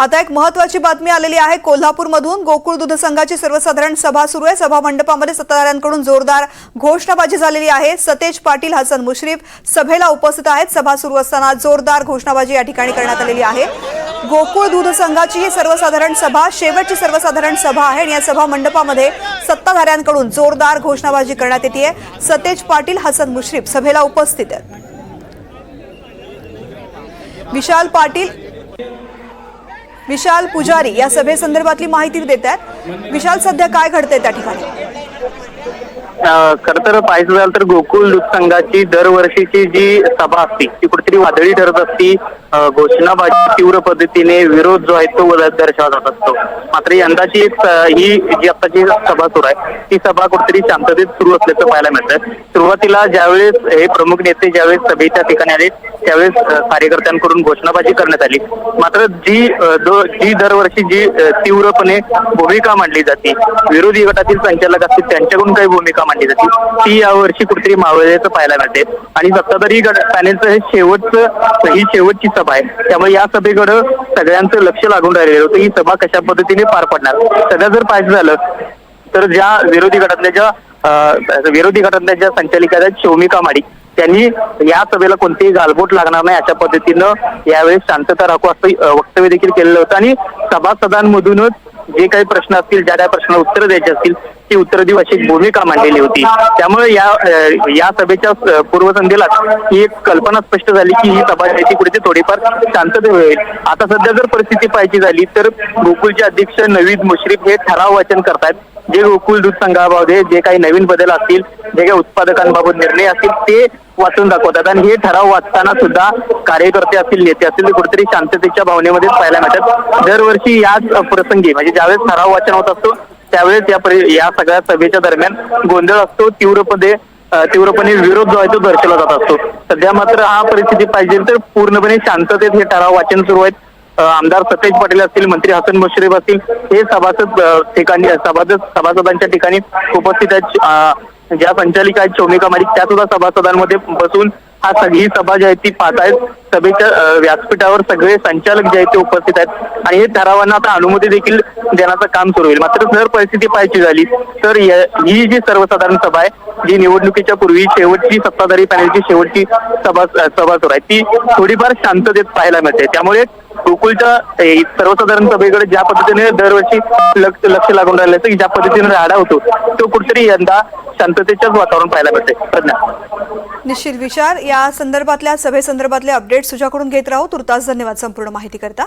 आता एक महत्वाची बातमी आलेली आहे. कोल्हापूरमधून गोकुळ दूध संघाची सर्वसाधारण सभा सुरू आहे. सभा मंडपामध्ये सत्ताधाऱ्यांकडून जोरदार घोषणाबाजी झालेली आहे. सतेज पाटील हसन मुश्रीफ सभेला उपस्थित आहेत. सभा सुरू असताना जोरदार घोषणाबाजी या ठिकाणी करण्यात आलेली आहे. गोकुळ दूध संघाची ही सर्वसाधारण सभा शेवटची सर्वसाधारण सभा आहे आणि या सभा मंडपामध्ये सत्ताधाऱ्यांकडून जोरदार घोषणाबाजी करण्यात येते. सतेज पाटील हसन मुश्रीफ सभेला उपस्थित आहेत. विशाल पाटील विशाल पुजारी या सभेसंदर्भातली माहिती देत आहेत. विशाल सध्या काय घडतंय त्या ठिकाणी? खर तर पाहायचं झालं तर गोकुळ दूध संघाची दरवर्षीची जी सभा असते ती कुठेतरी वादळी ठरत असती. घोषणाबाजी तीव्र पद्धतीने विरोध जो आहे तो दर्शवला जात असतो. मात्र यंदाची एक ही जी आताची सभा सुरू आहे ती सभा कुठेतरी शांततेत सुरू असल्याचं पाहायला मिळतं सुरुवातीला ज्यावेळेस हे प्रमुख नेते ज्यावेळेस सभेच्या ठिकाणी आले त्यावेळेस कार्यकर्त्यांकडून घोषणाबाजी करण्यात आली. मात्र जी जी दरवर्षी जी तीव्रपणे भूमिका मांडली जाते विरोधी गटातील संचालक असतील त्यांच्याकडून काही भूमिका मानली जाते. ती यावर्षी कुठेतरी मावळल्याचं पाहायला मिळते. आणि सत्ताधारी गट पॅनेलचं हे शेवटचं ही शेवटची सभा आहे. त्यामुळे या सभेकडं सगळ्यांचं लक्ष लागून राहिलेलं होतं. ही सभा कशा पद्धतीने पार पडणार? सध्या जर पाहिजे झालं तर ज्या विरोधी गटातल्या ज्या विरोधी गटातल्या ज्या संचालिका आहेत शौमिका माडी त्यांनी या सभेला कोणतीही गालबोट लागणार नाही अशा पद्धतीनं यावेळी शांतता राखू असं वक्तव्य देखील केलेलं होतं. आणि सभासदांमधूनच जे काही प्रश्न असतील ज्या काही प्रश्नाला उत्तर द्यायची असतील ती उत्तर देऊ अशी भूमिका मांडलेली होती. त्यामुळे या या सभेच्या अं, पूर्वसंध्येला ही एक कल्पना स्पष्ट झाली की ही सभा जी आहे ती कुठे थोडीफार शांतते होईल. आता सध्या जर परिस्थिती पाहायची झाली तर गोकुलचे अध्यक्ष नवीद मुश्रीफ हे ठराव वाचन करतायत. जे गोकुल दूध संघामध्ये जे काही नवीन बदल असतील जे काही उत्पादकांबाबत निर्णय असतील ते वाचून दाखवतात. आणि हे ठराव वाचताना सुद्धा कार्यकर्ते असतील नेते असतील ते कुठेतरी शांततेच्या भावनेमध्ये पाहायला मिळतात. दरवर्षी याच प्रसंगी म्हणजे ज्यावेळेस ठराव वाचन होत असतो त्यावेळेस या परि- या सगळ्या सभेच्या दरम्यान गोंधळ असतो. तीव्रपणे तीव्रपणे विरोध जो आहे तो दर्शवला जात असतो. सध्या मात्र हा परिस्थिती पाहिजे तर पूर्णपणे शांततेत हे ठराव वाचन सुरू आहेत. आमदार सतेज पटेल असतील मंत्री हसन मुश्रीफ असतील हे सभासद ठिकाणी सभासद सभासदांच्या ठिकाणी उपस्थित आहेत. ज्या संचालिका आहेत शोमिका माडिक त्या सुद्धा सभासदांमध्ये बसून हा सगळी सभा जी आहे ती पाहत आहेत. सभेच्या व्यासपीठावर सगळे संचालक जे आहेत ते उपस्थित आहेत. आणि हे ठरावांना आता अनुमती देखील देण्याचं काम सुरू होईल. मात्र जर परिस्थिती पाहायची झाली तर ही जी सर्वसाधारण सभा आहे जी निवडणुकीच्या पूर्वी शेवटची सत्ताधारी पॅनलची शेवटची सभा सभा सुरू आहे ती थोडीफार शांततेत पाहायला मिळते. त्यामुळे गोकुळच्या सर्वसाधारण सभेकडे ज्या पद्धतीने दरवर्षी लक्ष लक्ष लागून राहिलं ज्या पद्धतीने राडा होतो तो कुठेतरी यंदा शांततेच्याच वातावरण पाहायला मिळते. प्रज्ञा निश्चित विचार. या संदर्भातल्या सभेसंदर्भातले अपडेट्स तुझ्याकडून घेत राहू. तुर्तास धन्यवाद संपूर्ण माहिती करता